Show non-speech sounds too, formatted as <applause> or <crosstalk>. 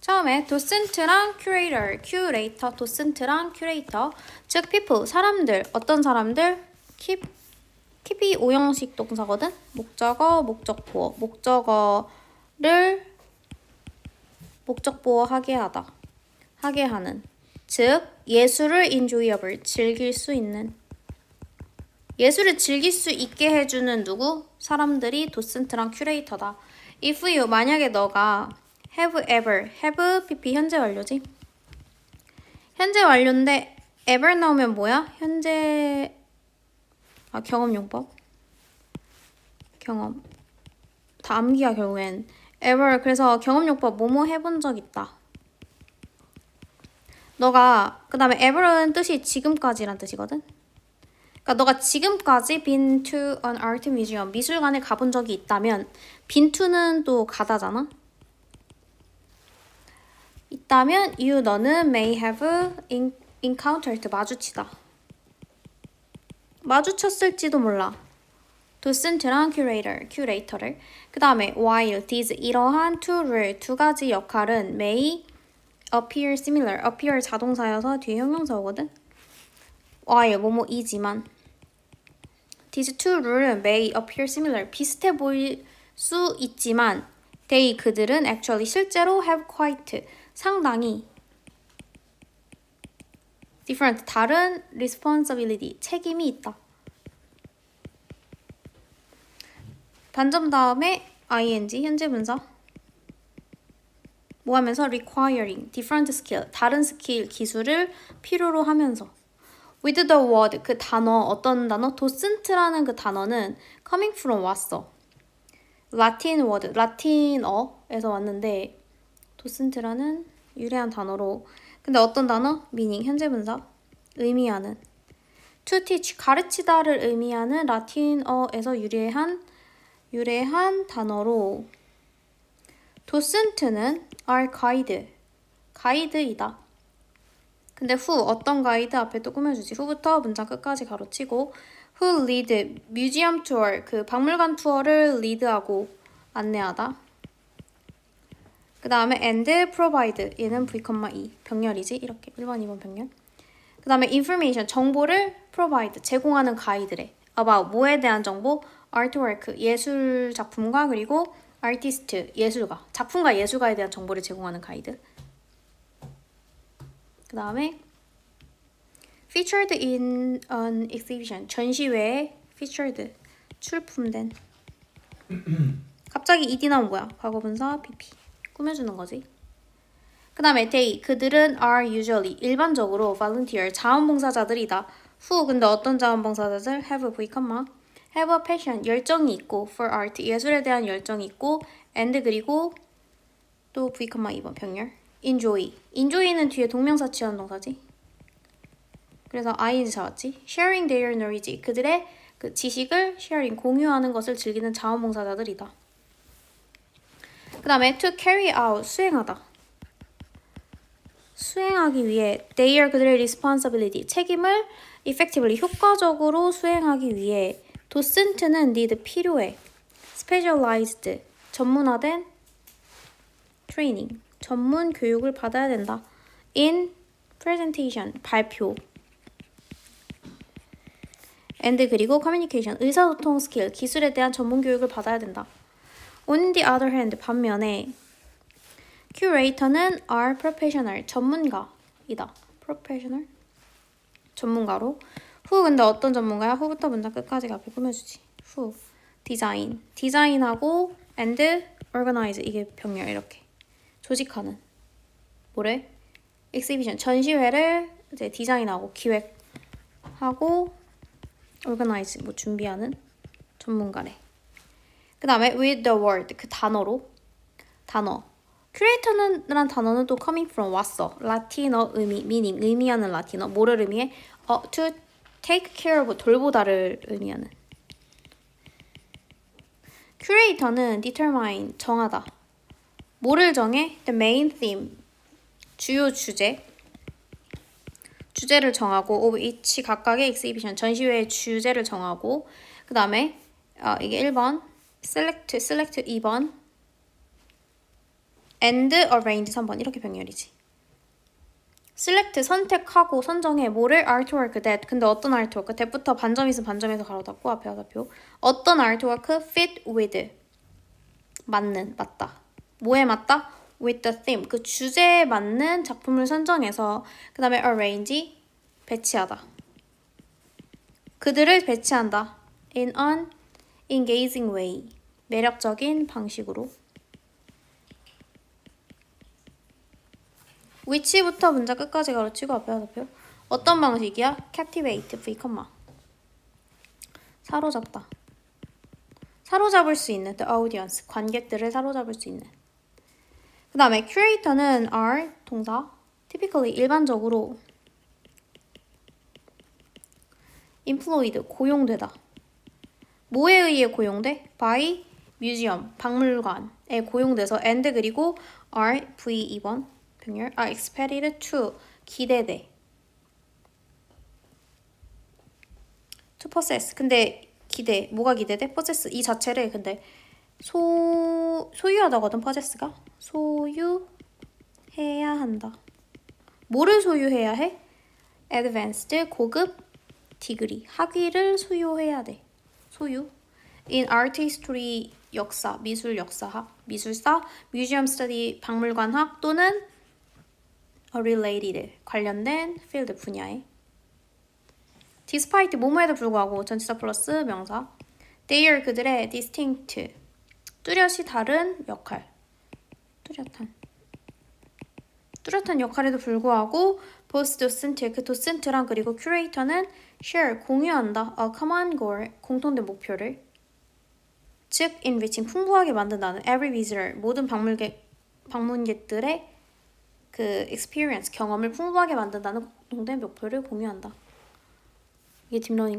처음에 도슨트랑 큐레이터, 큐레이터, 도슨트랑 큐레이터, 즉 people, 사람들, 어떤 사람들? keep, keep이 오형식 동사거든? 목적어, 목적보어, 목적어를 목적보어 하게 하다, 하게 하는, 즉 예술을 enjoyable, 즐길 수 있는 예술을 즐길 수 있게 해주는 누구? 사람들이 도슨트랑 큐레이터다. If you 만약에 너가 have ever have pp 현재 완료지? 현재 완료인데 ever 나오면 뭐야? 현재 아 경험 용법 경험 다 암기야 결국엔 ever 그래서 경험 용법 뭐뭐 해본 적 있다. 너가 그 다음에 ever는 뜻이 지금까지란 뜻이거든. 그러니까 너가 지금까지 been to an art museum 미술관에 가본 적이 있다면 been to는 또 가다잖아. 있다면 you 너는 may have encountered 마주치다. 마주쳤을지도 몰라. 도슨트랑 curator, curator를. 그 다음에 while these 이러한 to를 두 가지 역할은 may appear similar, appear 자동사여서 뒤에 형용사거든. while 뭐뭐이지만 these two 룰은 may appear similar 비슷해 보일 수 있지만 they 그들은 actually 실제로 have quite 상당히 different 다른 responsibility 책임이 있다. 단점 다음에 ing 현재 분사 뭐 하면서 requiring different skill 다른 스킬 기술을 필요로 하면서 with the word 그 단어 어떤 단어 도슨트라는 그 단어는 coming from 왔어 라틴 워드 라틴어에서 왔는데 도슨트라는 유래한 단어로 근데 어떤 단어 meaning 현재 분사 의미하는 to teach 가르치다를 의미하는 라틴어에서 유래한 유래한 단어로 도슨트는 our guide 가이드이다. 근데 who 어떤 가이드 앞에 또 꾸며주지. who부터 문장 끝까지 가로치고 who lead 뮤지엄 투어 그 박물관 투어를 리드하고 안내하다. 그 다음에 and provide 얘는 v, e 병렬이지 이렇게 1번 2번 병렬. 그 다음에 information 정보를 provide 제공하는 가이드래. about 뭐에 대한 정보 artwork 예술 작품과 그리고 artist 예술가 작품과 예술가에 대한 정보를 제공하는 가이드. 그 다음에 featured in an exhibition 전시회에 featured 출품된 <clears throat> 갑자기 ed 나면 뭐야? 과거분사 pp 꾸며주는 거지. 그 다음에 they 그들은 are usually 일반적으로 volunteer 자원봉사자들이다. who 근데 어떤 자원봉사자들 have v, have a passion 열정이 있고 for art 예술에 대한 열정이 있고 and 그리고 또 v, 2번 병렬 enjoy enjoy는 뒤에 동명사 취한 동사지. 그래서 ing 잡았지. sharing their knowledge 그들의 그 지식을 sharing 공유하는 것을 즐기는 자원봉사자들이다. 그 다음에 to carry out 수행하다. 수행하기 위해 their 그들의 responsibility 책임을 effectively 효과적으로 수행하기 위해 도슨트는 need 필요해 specialized 전문화된 training 전문 교육을 받아야 된다. in presentation 발표 and 그리고 communication 의사소통 스킬 기술에 대한 전문 교육을 받아야 된다. On the other hand 반면에 curator는 are professional 전문가이다. professional 전문가로 who 근데 어떤 전문가야? who부터 문장 끝까지 앞에 꾸며주지. who 디자인 디자인하고 and organize 이게 병렬 이렇게 조직하는 뭐래? exhibition 전시회를 이제 디자인하고 기획하고 organize 뭐 준비하는 전문가래. 그 다음에 with the word 그 단어로 단어 curator는 단어는 또 coming from 왔어 라틴어 의미 meaning 의미하는 라틴어 뭐를 의미해 어 to take care of 돌보다를 의미하는 curator는 determine 정하다 뭐를 정해 the main theme 주요 주제 주제를 정하고 of each 각각의 exhibition 전시회의 주제를 정하고 그 다음에 어, 이게 1번 select select 2번 and arrange 3번 이렇게 병렬이지. select 선택하고 선정해 뭐를 artwork that 근데 어떤 artwork that부터 반점 있으면 반점에서 가로 닫고 앞에 화살표 어떤 artwork fit with 맞는 맞다 뭐에 맞다 with the theme 그 주제에 맞는 작품을 선정해서 그 다음에 arrange 배치하다 그들을 배치한다 in an engaging way 매력적인 방식으로. 위치부터 문자 끝까지 가르치고 앞에 화살표 어떤 방식이야? captivate V, 사로잡다. 사로잡을 수 있는 the audience 관객들을 사로잡을 수 있는. 그 다음에 curator는 are 동사 typically 일반적으로. employed 고용되다 뭐에 의해 고용돼? by museum 박물관에 고용돼서 and 그리고 are V 2번 병렬 are expected to 기대돼 to possess 근데 기대 뭐가 기대돼? possess 이 자체를 근데 소 소유하다거든 possess가 소유해야 한다 뭐를 소유해야 해? advanced 고급 디그리 학위를 소유해야 돼 소유 in art history 역사 미술 역사학 미술사 museum study 박물관학 또는 related 관련된 field 분야에 despite 뭐뭐에도 불구하고 전치사 플러스 명사 they are 그들의 distinct 뚜렷이 다른 역할 뚜렷한 뚜렷한 역할에도 불구하고 both docent 그 도센트랑 그리고 curator는 share 공유한다 a common goal 공통된 목표를 즉 enriching 풍부하게 만든다는 every visitor 모든 방문객 방문객들의 그 experience 경험을 풍부하게 만든다는 공통된 목표를 공유한다. 이게 딥러닝 끝.